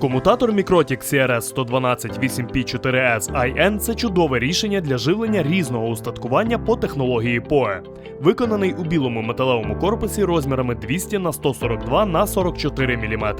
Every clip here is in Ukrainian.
Комутатор Mikrotik CRS 112 8P4S IN – це чудове рішення для живлення різного устаткування по технології PoE. Виконаний у білому металевому корпусі розмірами 200 на 142 на 44 мм.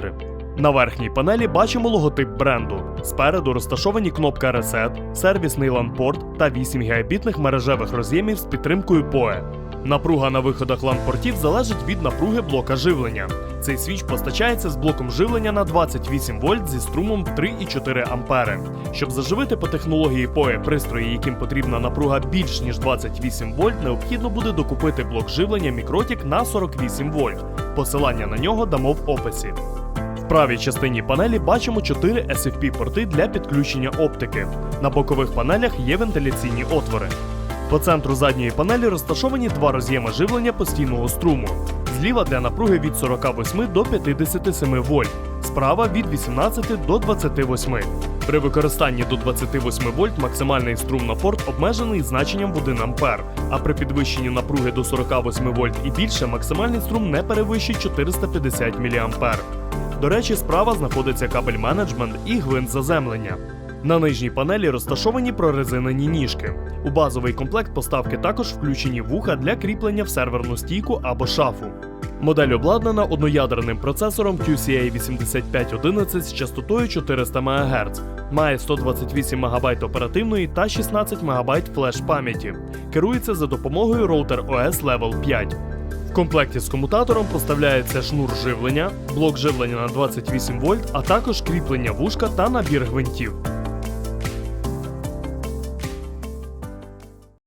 На верхній панелі бачимо логотип бренду. Спереду розташовані кнопка Reset, сервісний LAN-порт та 8 гігабітних мережевих роз'ємів з підтримкою PoE. Напруга на виходах LAN-портів залежить від напруги блока живлення. Цей свіч постачається з блоком живлення на 28 вольт зі струмом в 3,4 ампери. Щоб заживити по технології PoE пристрої, яким потрібна напруга більш ніж 28 вольт, необхідно буде докупити блок живлення Mikrotik на 48 вольт. Посилання на нього дамо в описі. В правій частині панелі бачимо 4 SFP-порти для підключення оптики. На бокових панелях є вентиляційні отвори. По центру задньої панелі розташовані два роз'єми живлення постійного струму. Зліва для напруги від 48 до 57 вольт, справа від 18 до 28. При використанні до 28 вольт максимальний струм на порт обмежений значенням в 1 ампер, а при підвищенні напруги до 48 вольт і більше максимальний струм не перевищить 450 мА. До речі, справа знаходиться кабель менеджмент і гвинт заземлення. На нижній панелі розташовані прорезинені ніжки. У базовий комплект поставки також включені вуха для кріплення в серверну стійку або шафу. Модель обладнана одноядерним процесором QCA8511 з частотою 400 МГц, має 128 МБ оперативної та 16 МБ флеш-пам'яті. Керується за допомогою роутер OS Level 5. В комплекті з комутатором поставляється шнур живлення, блок живлення на 28 вольт, а також кріплення вушка та набір гвинтів.